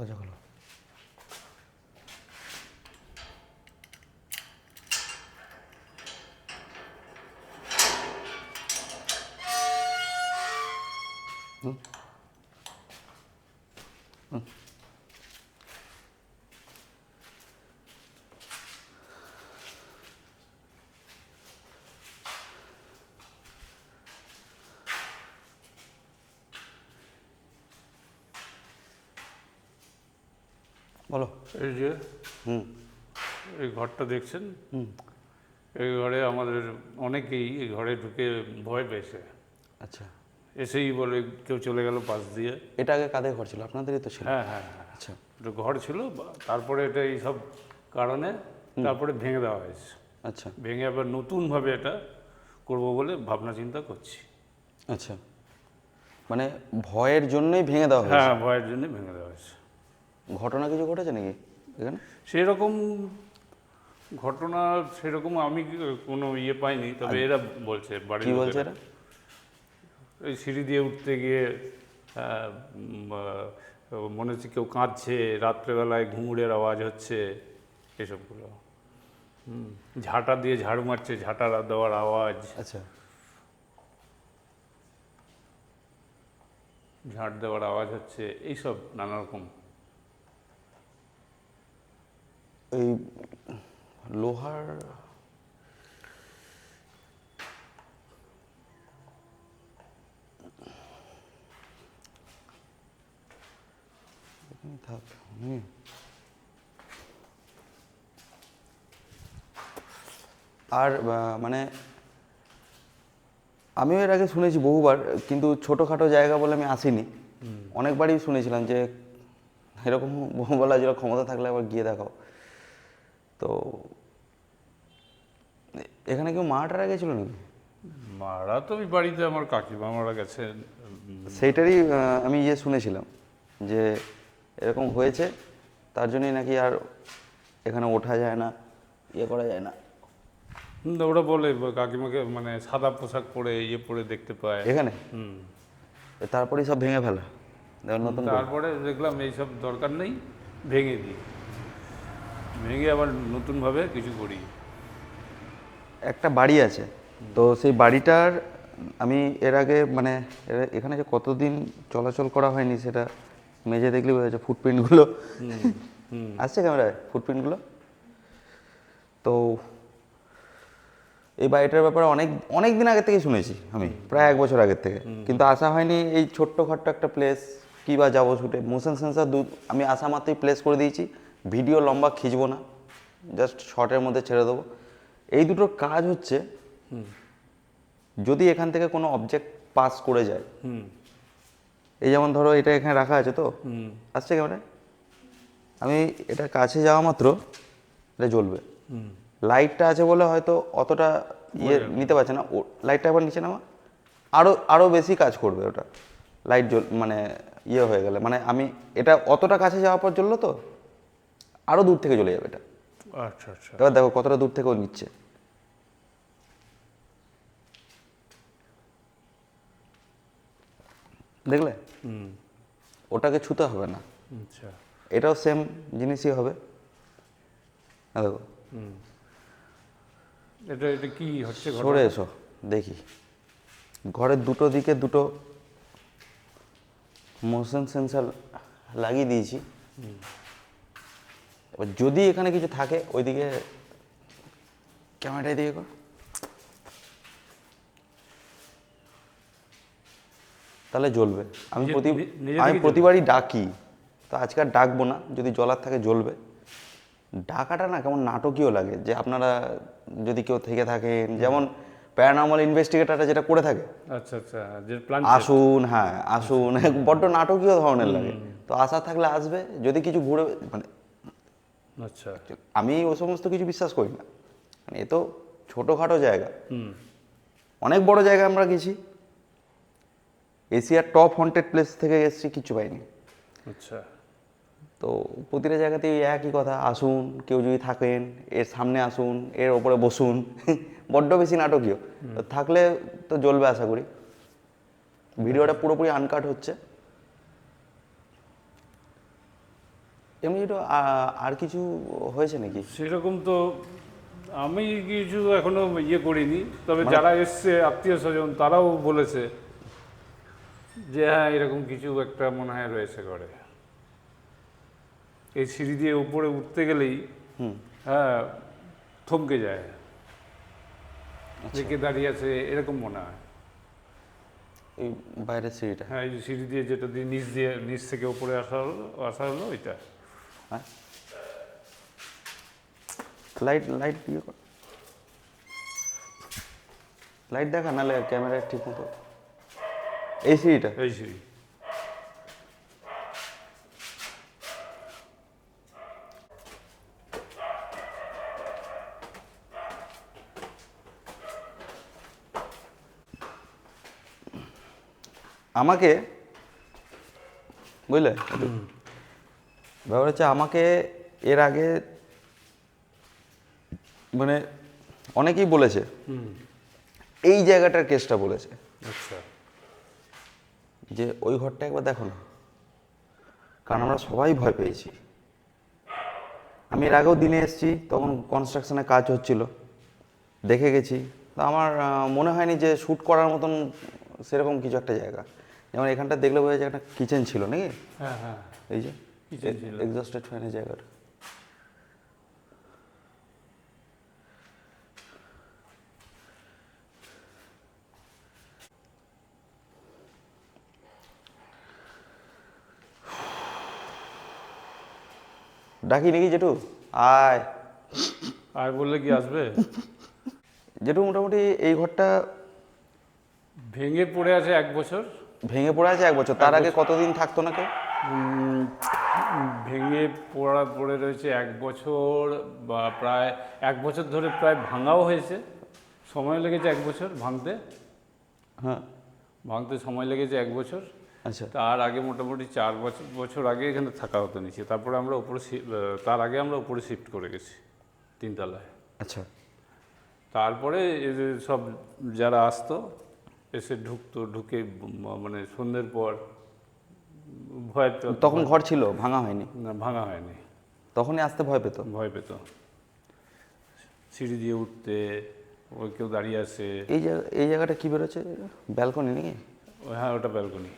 দরজা খোলো হুম। হুম। বলো। এই যে হুম। এই ঘরটা দেখছেন? হুম। এই ঘরে আমাদের অনেকেই এই ঘরে ঢুকে ভয় পেয়েছে। আচ্ছা। এসেই বলে কেউ চলে গেল পাশ দিয়ে। এটা আগে কাদের ঘর ছিল? আপনাদেরই তো ছিল। হ্যাঁ হ্যাঁ হ্যাঁ। আচ্ছা। একটা ঘর ছিল তারপরে এটা এই সব কারণে তারপরে ভেঙে দেওয়া হয়েছে। আচ্ছা। ভেঙে আবার নতুনভাবে এটা করব বলে ভাবনা চিন্তা করছি। আচ্ছা। মানে ভয়ের জন্যই ভেঙে দেওয়া হয়েছে? হ্যাঁ ভয়ের জন্য ভেঙে দেওয়া হয়েছে। ঘটনা কিছু ঘটেছে নাকি এখানে? সেরকম ঘটনা সেরকম আমি কোনো ইয়ে পাইনি তবে এরা বলছে বাড়ি কি বলছে। এরা এই সিঁড়ি দিয়ে উঠতে গিয়ে মনে হচ্ছে কেউ কাঁদছে রাত্রেবেলায় ঘুঙুরের আওয়াজ হচ্ছে এসবগুলো। হুম, ঝাঁটা দিয়ে ঝাড়ু মারছে ঝাঁটা দেওয়ার আওয়াজ। আচ্ছা। ঝাঁট দেওয়ার আওয়াজ হচ্ছে এইসব নানা রকম এই লোহার থাক হুম। আর মানে আমিও এর আগে শুনেছি বহুবার কিন্তু ছোটোখাটো জায়গা বলে আমি আসিনি। অনেকবারই শুনেছিলাম যে এরকম বলা যেটা ক্ষমতা থাকলে আবার গিয়ে দেখাও। তো এখানে কেউ মারাটারা গেছিল নাকি? মারা তো ওই বাড়িতে আমার কাকিমা মারা গেছে সেইটারই আমি ইয়ে শুনেছিলাম যে এরকম হয়েছে তার জন্যই নাকি আর এখানে ওঠা যায় না ইয়ে করা যায় না। ওরা বলে কাকিমাকে মানে সাদা পোশাক পরে ইয়ে পরে দেখতে পায়। এখানে? হুম। তারপরেই সব ভেঙে ফেলা। নতুন তারপরে দেখলাম এইসব দরকার নেই ভেঙে দিই। ভেঙে আবার নতুনভাবে কিছু করি। একটা বাড়ি আছে। তো সেই বাড়িটার আমি এর আগে মানে এখানে যে কতদিন চলাচল করা হয়নি সেটা মেজে দেখলে বোঝা যাচ্ছে ফুটপ্রিন্টগুলো। আসছে ক্যামেরায় ফুটপ্রিন্টগুলো? তো এই বাড়িটার ব্যাপারে অনেক অনেক দিন আগে থেকে শুনেছি আমি প্রায় এক বছর আগের থেকে। কিন্তু আসা হয়নি এই ছোট্ট খাট্ট একটা প্লেস কী বা যাব শুটে মোশন সেন্সার দু আমি আসা মাত্রই প্লেস করে দিয়েছি। ভিডিও লম্বা খিচবো না জাস্ট শর্টের মধ্যে ছেড়ে দেবো। এই দুটোর কাজ হচ্ছে যদি এখান থেকে কোনো অবজেক্ট পাস করে যায় হুম। এই যেমন ধরো এটা এখানে রাখা আছে তো আসছে ক্যামেরায়? আমি এটা কাছে যাওয়া মাত্র এটা জ্বলবে। লাইটটা আছে বলে হয়তো অতটা ইয়ে নিতে পারছে না। ও লাইটটা একবার নিচে নামা। আরও আরও বেশি কাজ করবে ওটা। লাইট জ্বল মানে ইয়ে হয়ে গেলে। মানে আমি এটা অতটা কাছে যাওয়ার পর জ্বললো তো? আরও দূর থেকে চলে যাবে এটা। আচ্ছা আচ্ছা। এবার দেখো কতটা দূর থেকে ও নিচ্ছে। দেখলে? হুম। ওটাকে ছুতে হবে না। আচ্ছা। এটাও সেম জিনিসই হবে। হ্যাঁ দেখো। হুম। এটা এটা কি হচ্ছে? সরে এসো দেখি। ঘরের দুটো দিকে দুটো মোশন সেন্সার লাগিয়ে দিয়েছি। এবার যদি এখানে কিছু থাকে ওইদিকে ক্যামেরাটাই দিকে কর। তাহলে জ্বলবে। আমি প্রতি আমি প্রতিবারই ডাকি। তো আজকে আর ডাকবো না যদি জলার থাকে জ্বলবে। ডাকাটা না কেমন নাটকীয় লাগে যে আপনারা যদি কেউ থেকে থাকেন যেমন প্যারানর্মাল ইনভেস্টিগেটরটা যেটা করে থাকে। আচ্ছা আচ্ছা আসুন হ্যাঁ আসুন বড্ড নাটকীয় ধরনের লাগে। তো আশা থাকলে আসবে যদি কিছু ঘুরে মানে আচ্ছা। আমি ও সমস্ত কিছু বিশ্বাস করি না। মানে এ তো ছোটোখাটো জায়গা। হুম। অনেক বড় জায়গা আমরা গেছি। এশিয়ার টপ হন্টেড প্লেস থেকে এসেছি কিছু পাইনি। আচ্ছা। তো প্রতিটা জায়গাতেই একই কথা আসুন কেউ যদি থাকেন এর সামনে আসুন এর ওপরে বসুন বড্ড বেশি নাটকীয়। তো থাকলে তো জ্বলবে আশা করি। ভিডিওটা পুরোপুরি আনকাট হচ্ছে। এমনি একটু আর কিছু হয়েছে নাকি? সেরকম তো আমি কিছু এখনও ইয়ে করিনি। তবে যারা এসছে আত্মীয় স্বজন তারাও বলেছে যে হ্যাঁ এরকম কিছু একটা মনে হয় রয়েছে ঘরে এই সিঁড়ি দিয়ে উপরে উঠতে গেলেই হ্যাঁ থমকে যায়। দেখে দাঁড়িয়ে আছে এরকম মনে হয়। এই বাইরের সিঁড়িটা। হ্যাঁ এই সিঁড়ি দিয়ে যেটা দিয়ে নিচ দিয়ে নিচ থেকে উপরে আসা হলো আসা হলো ওইটা। হ্যাঁ? লাইট লাইট দিয়ে কর। লাইট দেখা নাহলে ক্যামেরা ঠিক মতো। এই সিঁড়িটা? এই সিঁড়ি। আমাকে বুঝলে? ব্যাপার হচ্ছে আমাকে এর আগে মানে অনেকেই বলেছে। হুম। এই জায়গাটার কেসটা বলেছে। আচ্ছা। যে ওই ঘরটা একবার দেখো না। কারণ আমরা সবাই ভয় পেয়েছি। আমি এর আগেও দিনে এসেছি তখন কনস্ট্রাকশনে কাজ হচ্ছিল। দেখে গেছি। তো আমার মনে হয়নি যে শ্যুট করার মতন সেরকম কিছু একটা জায়গা। যেমন এখানটা দেখলে বোঝা যায় একটা কিচেন ছিল নাকি? হ্যাঁ হ্যাঁ। এই যে। এক্সস্টেড ফ্যানের জায়গাটা। ডাকি নাকি জেঠু? আয়। আয় বললে কি আসবে? জেঠু মোটামুটি এই ঘরটা ভেঙে পড়ে আছে এক বছর। ভেঙে পড়ে আছে এক বছর। তার আগে কতদিন থাকতো না কেউ? ভেঙে পড়া পড়ে রয়েছে এক বছর বা প্রায় এক বছর ধরে প্রায় ভাঙাও হয়েছে। সময় লেগেছে এক বছর ভাঙতে। হ্যাঁ। ভাঙতে সময় লেগেছে এক বছর। আচ্ছা। তার আগে মোটামুটি চার বছর বছর আগে এখানে থাকা হতো নিচে। তারপরে আমরা উপরে তার আগে আমরা উপরে শিফট করে গেছি তিনতলায়। আচ্ছা। তারপরে সব যারা আসতো এসে ঢুকতো ঢুকে মানে সন্ধ্যের পর ভয় পেত। তখন ঘর ছিল ভাঙা হয়নি। না ভাঙা হয়নি। তখনই আসতে ভয় পেত। ভয় পেত। সিঁড়ি দিয়ে উঠতে ওই কেউ দাঁড়িয়ে আছে। এই জায়গা এই জায়গাটা কি বেরোচ্ছে ব্যালকনি নাকি? ওই হ্যাঁ ওটা ব্যালকনি।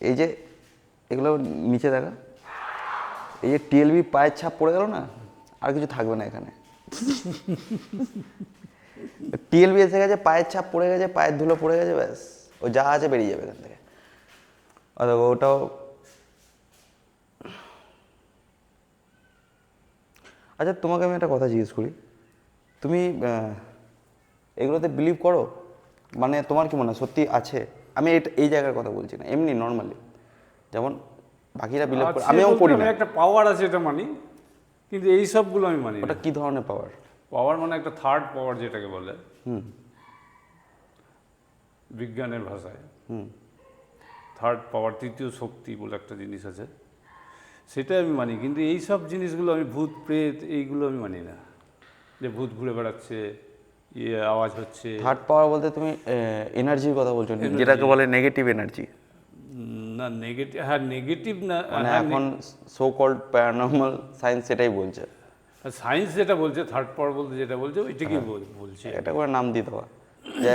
এই যে এগুলো নিচে দেখা। এই যে টিএলবি পায়ের ছাপ পড়ে গেল না? আর কিছু থাকবে না এখানে। টিএলবি এসে গেছে পায়ের ছাপ পড়ে গেছে পায়ের ধুলো পড়ে গেছে ব্যাস। ও যা আছে বেরিয়ে যাবে এখান থেকে। দেখো ওটাও আচ্ছা তোমাকে আমি একটা কথা জিজ্ঞেস করি। তুমি এগুলোতে বিলিভ করো? মানে তোমার কি মনে হয় সত্যি আছে? আমি এটা এই জায়গার কথা বলছি না এমনি নর্মালি যেমন বাকিরা বিলিভ করে আমিও বলতে করি আমি না একটা পাওয়ার আছে এটা মানি কিন্তু এই সবগুলো আমি মানি ওটা কি ধরনের পাওয়ার পাওয়ার মানে একটা থার্ড পাওয়ার যেটাকে বলে হুম। বিজ্ঞানের ভাষায়। হুম। থার্ড পাওয়ার তৃতীয় শক্তি বলে একটা জিনিস আছে। সেটা আমি মানি কিন্তু এই সব জিনিসগুলো আমি ভূত প্রেত এইগুলো আমি মানি না। যে ভূত ঘুরে বেড়াচ্ছে ইয়ে আওয়াজ হচ্ছে। থার্ড পাওয়ার বলতে তুমি এনার্জির কথা বলছো যেটাকে বলে নেগেটিভ এনার্জি না নেগেটিভ হ্যাঁ নেগেটিভ না মানে এখন সো কল্ড প্যারানর্মাল সায়েন্স সেটাই বলছে। সায়েন্স যেটা বলছে থার্ড পাওয়ার বলতে যেটা বলছে ওইটাকেই কি বলছে। এটা করে নাম দিতে দেওয়া যে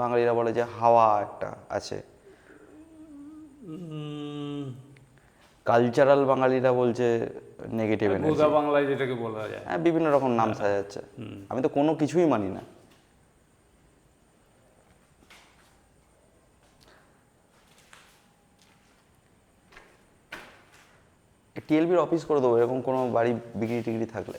বাঙালিরা বলে যে হাওয়া একটা আছে। কালচারাল বাঙালিরা বলছে নেগেটিভ এনার্জি বাংলায় যেটাকে বলা যায়। হ্যাঁ বিভিন্ন রকম নাম সাজাচ্ছে আমি তো কোনো কিছুই মানি না। টিএলবির অফিস করে দেবো এরকম কোনো বাড়ি বিক্রি টিক্রি থাকলে।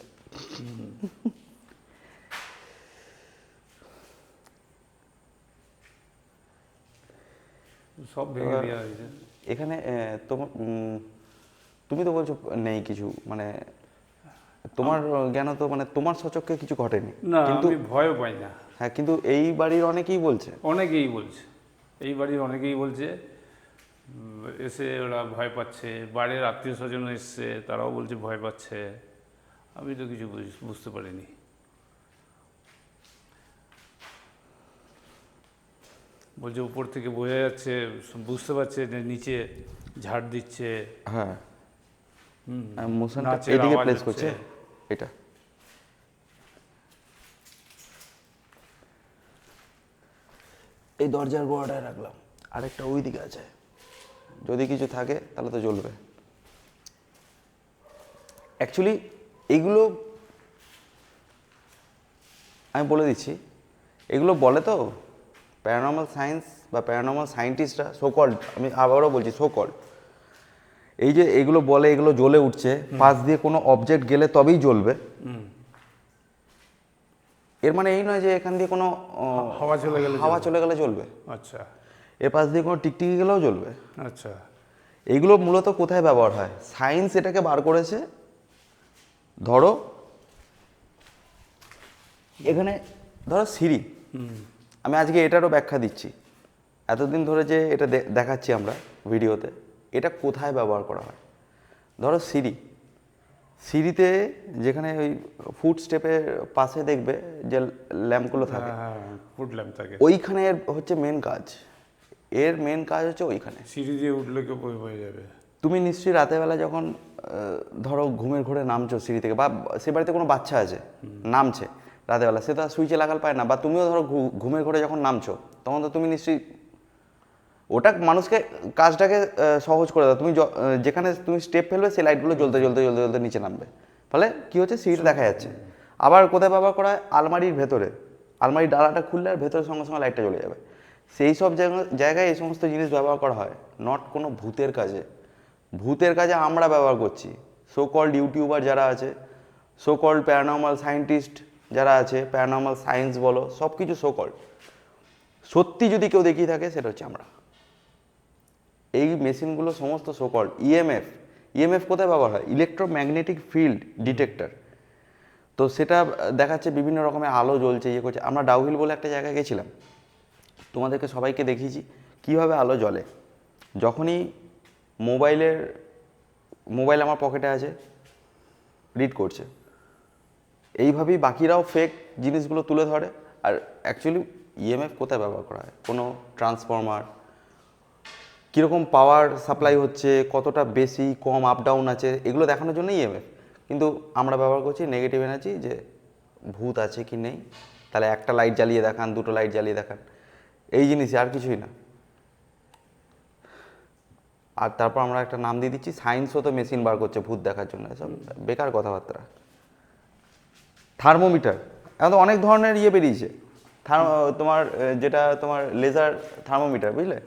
সব ভেঙে দেওয়া হয়েছে। এখানে তোমার তুমি তো বলছো নেই কিছু মানে তোমার জ্ঞান তো মানে তোমার সচক্ষে কিছু ঘটেনি। না কিন্তু আমি ভয়ও পাই না। হ্যাঁ কিন্তু এই বাড়ির অনেকেই বলছে। অনেকেই বলছে। এই বাড়ির অনেকেই বলছে এসে ওরা ভয় পাচ্ছে বাড়ির আত্মীয় স্বজন এসছে তারাও বলছে ভয় পাচ্ছে। আমি তো কিছু বুঝ- বুঝতে পারিনি। বলছে উপর থেকে বোঝা যাচ্ছে বুঝতে পারছে যে নিচে ঝাড় দিচ্ছে। হ্যাঁ। হুম। মোশনটা নাচের এদিকে প্লেস করছে। এটা। এই দরজার গোড়াটায় রাখলাম। আরেকটা ওই দিকে আছে। যদি কিছু থাকে তাহলে তো জ্বলবে। অ্যাকচুয়ালি এইগুলো আমি বলে দিচ্ছি এগুলো বলে তো প্যারানর্মাল সায়েন্স বা প্যারানর্মাল সায়েন্টিস্টরা সোকল্ড আমি আবারও বলছি সোকল্ড এই যে এগুলো বলে এগুলো জ্বলে উঠছে পাশ দিয়ে কোনো অবজেক্ট গেলে তবেই জ্বলবে। এর মানে এই নয় যে এখান দিয়ে কোনো হাওয়া চলে গেলে হাওয়া চলে গেলে জ্বলবে। আচ্ছা। এর পাশ দিয়ে কোনো টিকটিকি গেলেও জ্বলবে আচ্ছা। এইগুলো মূলত কোথায় ব্যবহার হয়? সায়েন্স এটাকে বার করেছে। ধরো এখানে ধরো সিঁড়ি। হুম। আমি আজকে এটারও ব্যাখ্যা দিচ্ছি। এতদিন ধরে যে এটা দেখাচ্ছি আমরা ভিডিওতে এটা কোথায় ব্যবহার করা হয়? ধরো সিঁড়ি। সিঁড়িতে যেখানে ওই ফুড স্টেপের পাশে দেখবে যে ল্যাম্পগুলো থাকে। হ্যাঁ ল্যাম্প থাকে। ওইখানে হচ্ছে মেন কাজ। এর মেন কাজ হচ্ছে ওইখানে। সিঁড়ি দিয়ে উঠলে কেউ বয়ে বয়ে যাবে। তুমি নিশ্চয়ই রাতেরবেলা যখন ধরো ঘুমের ঘরে নামছো সিঁড়ি থেকে বা সে বাড়িতে কোনো বাচ্চা আছে নামছে রাতেরবেলা সে তো আর সুইচে লাগাল পায় না বা তুমিও ধরো ঘুমের ঘরে যখন নামছো তখন তো তুমি নিশ্চয়ই ওটা মানুষকে কাজটাকে সহজ করে দাও। তুমি যেখানে তুমি স্টেপ ফেলবে সেই লাইটগুলো জ্বলতে জ্বলতে জ্বলতে জ্বলতে নিচে নামবে। ফলে কী হচ্ছে? সিঁড়িতে দেখা যাচ্ছে। আবার কোথায় ব্যবহার করা হয় আলমারির ভেতরে। আলমারির ডালাটা খুললে আর ভেতরের সঙ্গে সঙ্গে লাইটটা জ্বলে যাবে। সেই সব জায়গা- জায়গায় এই সমস্ত জিনিস ব্যবহার করা হয়। নট কোনো ভূতের কাজে। ভূতের কাজে আমরা ব্যবহার করছি। সো কল্ড ইউটিউবার যারা আছে সো কল্ড প্যারানর্মাল সায়েন্টিস্ট যারা আছে প্যারানর্মাল সায়েন্স বলো সব কিছু সো কল্ড সত্যি যদি কেউ দেখিয়ে থাকে, সেটা হচ্ছে আমরা। এই মেশিনগুলো সমস্ত সকল ইএমএফ ইএমএফ কোথায় ব্যবহার হয়? ইলেকট্রোম্যাগনেটিক ফিল্ড ডিটেক্টর তো সেটা দেখাচ্ছে বিভিন্ন রকমের আলো জ্বলছে ইয়ে করছে। আমরা ডাউহিল বলে একটা জায়গায় গেছিলাম। তোমাদেরকে সবাইকে দেখিয়েছি, কীভাবে আলো জ্বলে। যখনই মোবাইলের, মোবাইল আমার পকেটে আছে রিড করছে। এইভাবেই বাকিরাও ফেক জিনিসগুলো তুলে ধরে। আর অ্যাকচুয়ালি ইএমএফ কোথায় ব্যবহার করা হয়? কোনো ট্রান্সফর্মার কীরকম পাওয়ার সাপ্লাই হচ্ছে, কতটা বেশি, কম আপ ডাউন আছে, এগুলো দেখানোর জন্য ইএমএফ কিন্তু আমরা ব্যবহার করছি নেগেটিভ এনার্জি যে ভূত আছে কি নেই, তাহলে একটা লাইট জ্বালিয়ে দেখান, দুটো লাইট জ্বালিয়ে দেখান। এই জিনিসই আর কিছুই না। আর তারপর আমরা একটা নাম দিয়ে দিচ্ছি সায়েন্সও তো মেশিন বার করছে ভূত দেখার জন্য এসব বেকার কথাবার্তা। থার্মোমিটার এখন তো অনেক ধরনের ইয়ে বেরিয়েছে। তোমার যেটা তোমার লেজার থার্মোমিটার বুঝলে?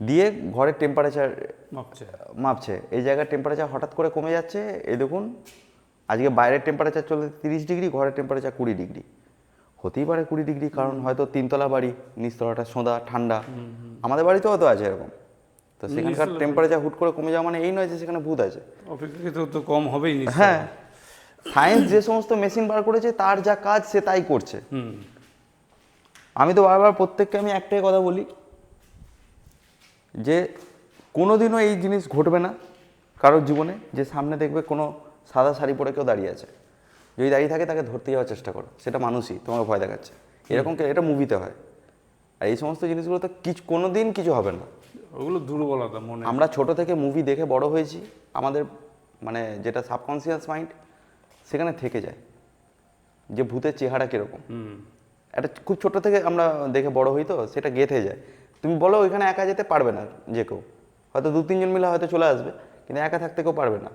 দিয়ে ঘরের টেম্পারেচার মাপছে। মাপছে। এই জায়গার টেম্পারেচার হঠাৎ করে কমে যাচ্ছে এই দেখুন আজকে বাইরের টেম্পারেচার চলে তিরিশ ডিগ্রি ঘরের টেম্পারেচার কুড়ি ডিগ্রি। হতেই পারে কুড়ি ডিগ্রি কারণ হয়তো তিনতলা বাড়ি নিচতলাটা সোঁদা ঠান্ডা। আমাদের বাড়িতেও হয়তো আছে এরকম। তো সেখানকার টেম্পারেচার হুট করে কমে যাওয়া মানে এই নয় যে সেখানে ভূত আছে। অপেক্ষাকৃত তো কম হবেই হ্যাঁ সায়েন্স যে সমস্ত মেশিন বার করেছে তার যা কাজ সে তাই করছে। আমি তো বারবার প্রত্যেককে আমি একটাই কথা বলি যে কোনোদিনও এই জিনিস ঘটবে না কারোর জীবনে যে সামনে দেখবে কোনো সাদা শাড়ি পরে কেউ দাঁড়িয়ে আছে। যদি দাঁড়িয়ে থাকে তাকে ধরতে যাওয়ার চেষ্টা করো। সেটা মানুষই তোমাকে ভয় দেখাচ্ছে। এরকম কে- এটা মুভিতে হয়। আর এই সমস্ত জিনিসগুলো তো কিছু কোনো দিন কিছু হবে না। ওগুলো দুর্বলতা মনে আমরা ছোট থেকে মুভি দেখে বড় হয়েছি আমাদের মানে যেটা সাবকনসিয়াস মাইন্ড সেখানে থেকে যায়। যে ভূতের চেহারা কীরকম। একটা খুব ছোট থেকে আমরা দেখে বড় হই তো সেটা গেঁথে যায়। তুমি বলো ওইখানে একা যেতে পারবে না যে কেউ। হয়তো দু তিনজন মিলে হয়তো চলে আসবে কিন্তু একা থাকতে কেউ পারবে না।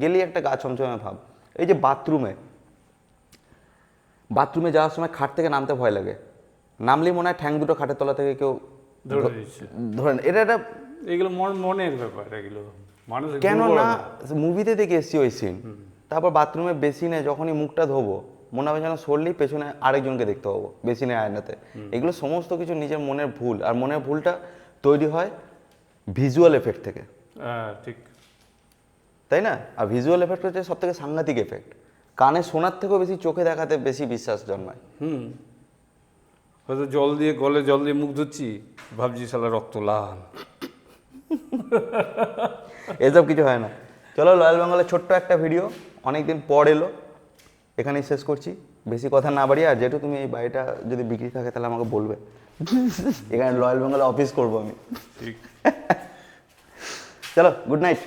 গেলেই একটা গা ছমছমে ভাব। এই যে বাথরুমে বাথরুমে যাওয়ার সময় খাট থেকে নামতে ভয় লাগে। নামলেই মনে হয় ঠ্যাং দুটো খাটের তলা থেকে কেউ ধরেন এটা একটা এগুলো মন মনের ব্যাপার এগুলো। কেন না। মুভিতে দেখে এসছি ওই সিন তারপর বাথরুমে বেসিনে যখনই মুখটা ধোবো মনে হবে যেন সরলেই পেছনে আরেকজনকে দেখতে পাবো বেসিনে আয়নাতে। এগুলো সমস্ত কিছু নিজের মনের ভুল। আর মনের ভুলটা তৈরি হয় ভিজুয়াল এফেক্ট থেকে। হ্যাঁ ঠিক। তাই না? আর ভিজুয়াল এফেক্ট হচ্ছে সব থেকে সাংঘাতিক এফেক্ট কানে শোনার থেকেও বেশি চোখে দেখাতে বেশি বিশ্বাস জন্মায়। হুম। হয়তো জল দিয়ে গলে জল দিয়ে মুখ ধুচ্ছি ভাবছি শালা রক্ত লাল। এসব কিছু হয় না। চলো লয়াল বেঙ্গলের ছোট্ট একটা ভিডিও অনেকদিন পর এলো। এখানেই শেষ করছি। বেশি কথা না বাড়িয়ে আর যেহেতু তুমি এই বাড়িটা যদি বিক্রি থাকে তাহলে আমাকে বলবে। এখানে রয়্যাল বেঙ্গল অফিস করব আমি। ঠিক। চলো গুড নাইট